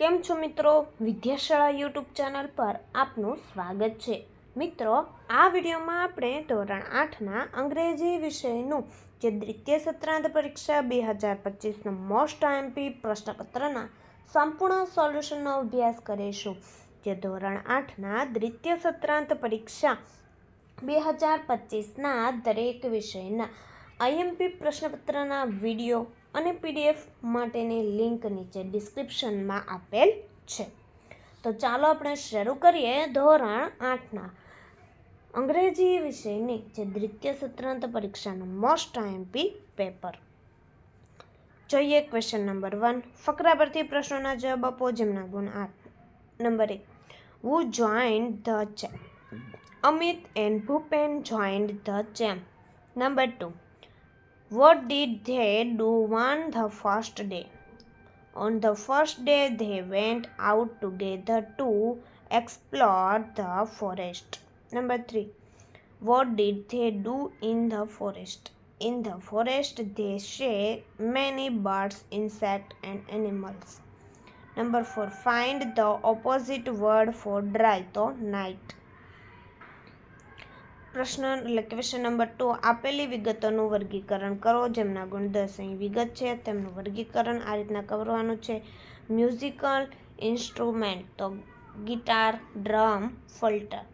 કેમ છો મિત્રો? વિદ્યાશાળા યુટ્યુબ ચેનલ પર આપનું સ્વાગત છે. મિત્રો, આ વિડીયોમાં આપણે ધોરણ આઠના અંગ્રેજી વિષયનું જે દ્વિતીય સત્રાંત પરીક્ષા બે હજાર પચીસનું મોસ્ટ આઈએમપી પ્રશ્નપત્રના સંપૂર્ણ સોલ્યુશનનો અભ્યાસ કરીશું. જે ધોરણ આઠના દ્વિતીય સત્રાંત પરીક્ષા બે હજાર પચીસના દરેક વિષયના આઈએમપી પ્રશ્નપત્રના વીડિયો અને પીડીએફ માટેની લિંક નીચે ડિસ્ક્રિપ્શનમાં આપેલ છે. તો ચાલો આપણે શરૂ કરીએ ધોરણ આઠના. અંગ્રેજી વિષયની જે દ્વિતીય સત્રાંત પરીક્ષાનું મોસ્ટ આઈએમપી પેપર. જોઈએ ક્વેશ્ચન નંબર વન. ફકરા પરથી પ્રશ્નોના જવાબ આપો, જેમના ગુણ આઠ. નંબર એક. Who joined the team Amit and Bhupen joined the team number two What did they do on the first day? On the first day, they went out together to explore the forest. Number three. What did they do in the forest? In the forest, they saw many birds, insects, and animals. Number four. Find the opposite word for dry, તો night. પ્રશ્ન એટલે question number two, આપેલી વિગતોનું વર્ગીકરણ કરો, જેમના ગુણ દસ અહીં વિગત છે, તેમનું વર્ગીકરણ આ રીતના કરવાનું છે. મ્યુઝિકલ ઇન્સ્ટ્રુમેન્ટ, તો ગિટાર, ડ્રમ, ફલ્ટર.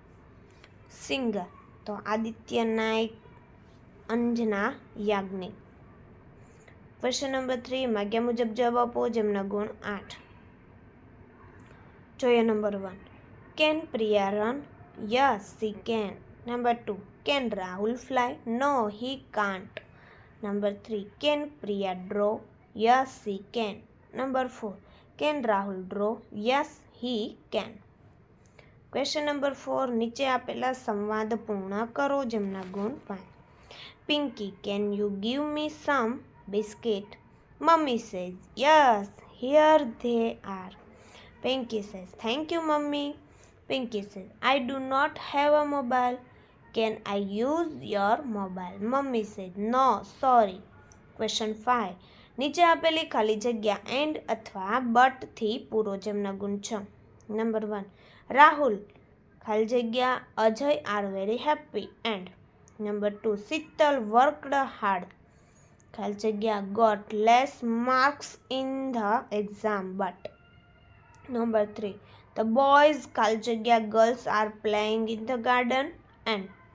સિંગર, તો Aditya Nayak, Anjana Yagnik. Question number three માગ્યા મુજબ જવાબ આપો, જેમના ગુણ આઠ. જોઈએ number one. Can Priya run? Yes she can. Number 2. Can Rahul fly? No, he can't. Number 3. Can Priya draw? Yes, he can. Number 4. Can Rahul draw? Yes, he can. Question number four નીચે આપેલા સંવાદ પૂર્ણ કરો જેમના ગુણ પાંચ Pinky can you give me some biscuit mummy says yes here they are Pinky says thank you mummy Pinky says I do not have a mobile can I use your mobile mummy said no sorry question five નીચે આપેલી ખાલી જગ્યા and અથવા બટથી પૂરો જેમના ગુણ છ number one Rahul. ખાલી જગ્યા Ajay are very happy and number two Sheetal worked hard ખાલી જગ્યા got less marks in the exam but number three the boys ખાલી જગ્યા girls are playing in the garden and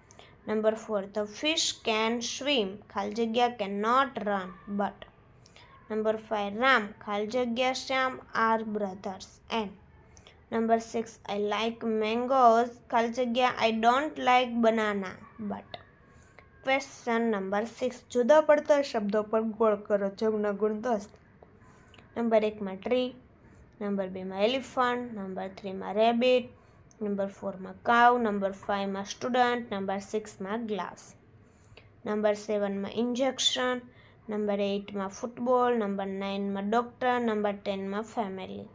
number four the fish can swim ખાલી જગ્યા can not run but number five Ram ખાલી જગ્યા Shyam are brothers and number six I like mangoes ખાલી જગ્યા I don't like banana but question number six જુદા પડતા શબ્દો પર ગોળ કરો, જમના ગુણ દસ. નંબર એકમાં ટ્રી નંબર બેમાં એલિફન્ટ નંબર થ્રીમાં રેબિટ નંબર ફોરમાં કાવ, નંબર ફાઇવમાં સ્ટુડન્ટ નંબર સિક્સમાં ગ્લાસ નંબર સેવનમાં ઇન્જેક્શન નંબર એઇટમાં ફૂટબોલ નંબર નાઇનમાં doctor number ટેનમાં family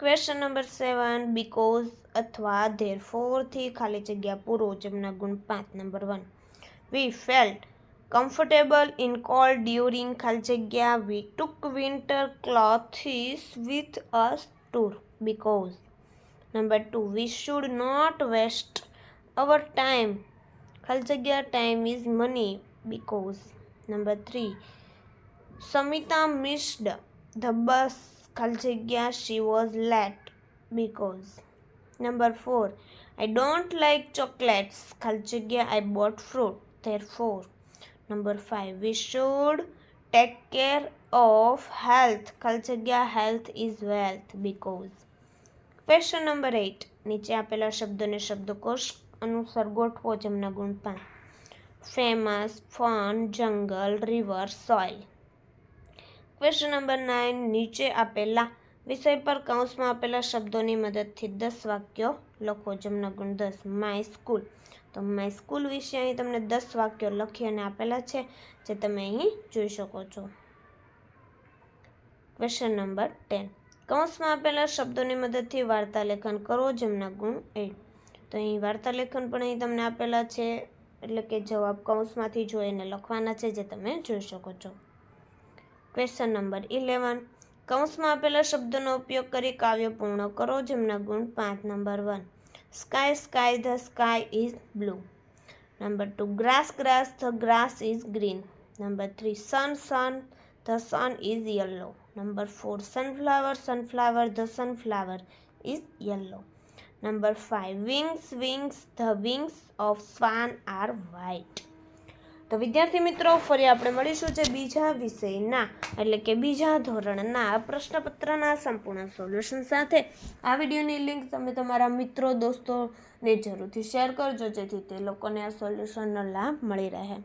question number seven because અથવા ધેર ફોરથી ખાલી જગ્યા પૂરો જેમના ગુણ પાંચ, number one we felt comfortable in cold during ખાલી જગ્યા. We took winter clothes with us tour because number two we should not waste our time ખાલી જગ્યા time is money because number three Samita missed the bus ખાલી જગ્યા she was late because number four I don't like chocolates ખાલી જગ્યા I bought fruit there for number five we should take care of health ખાલી જગ્યા health is wealth because question number eight નીચે આપેલા શબ્દોને શબ્દકોશ અનુસાર ગોઠવો જેમના ગુણ પાંચ famous fun jungle river soil question number nine નીચે આપેલા વિષય પર કૌંસમાં આપેલા શબ્દોની મદદથી દસ વાક્યો લખો જેમના ગુણ દસ. માય સ્કૂલ તો માય સ્કૂલ વિશે અહીં તમને દસ વાક્યો લખી અને આપેલા છે જે તમે અહીં જોઈ શકો છો. ક્વેશ્ચન નંબર ટેન કૌંસમાં આપેલા શબ્દોની મદદથી વાર્તા લેખન કરો જેમના ગુણ એ. તો અહીં વાર્તા લેખન પણ અહીં તમને આપેલા છે, એટલે કે જવાબ કૌંસમાંથી જોઈને લખવાના છે જે તમે જોઈ શકો છો. ક્વેશ્ચન નંબર ઇલેવન કૌંસમાં આપેલા શબ્દોનો ઉપયોગ કરી કાવ્ય પૂર્ણ કરો જેમના ગુણ પાંચ. Number one sky sky the sky is blue number two grass grass the grass is green number three sun sun the sun is yellow number four sunflower sunflower the sunflower is yellow number five wings wings the wings of swan are white તો વિદ્યાર્થી મિત્રો, ફરી આપણે મળીશું જે બીજા વિષયના, એટલે કે બીજા ધોરણના પ્રશ્નપત્રના સંપૂર્ણ સોલ્યુશન સાથે. આ વિડીયોની લિંક તમે તમારા મિત્રો, દોસ્તોને જરૂરથી શેર કરજો, જેથી તે લોકોને આ સોલ્યુશનનો લાભ મળી રહે.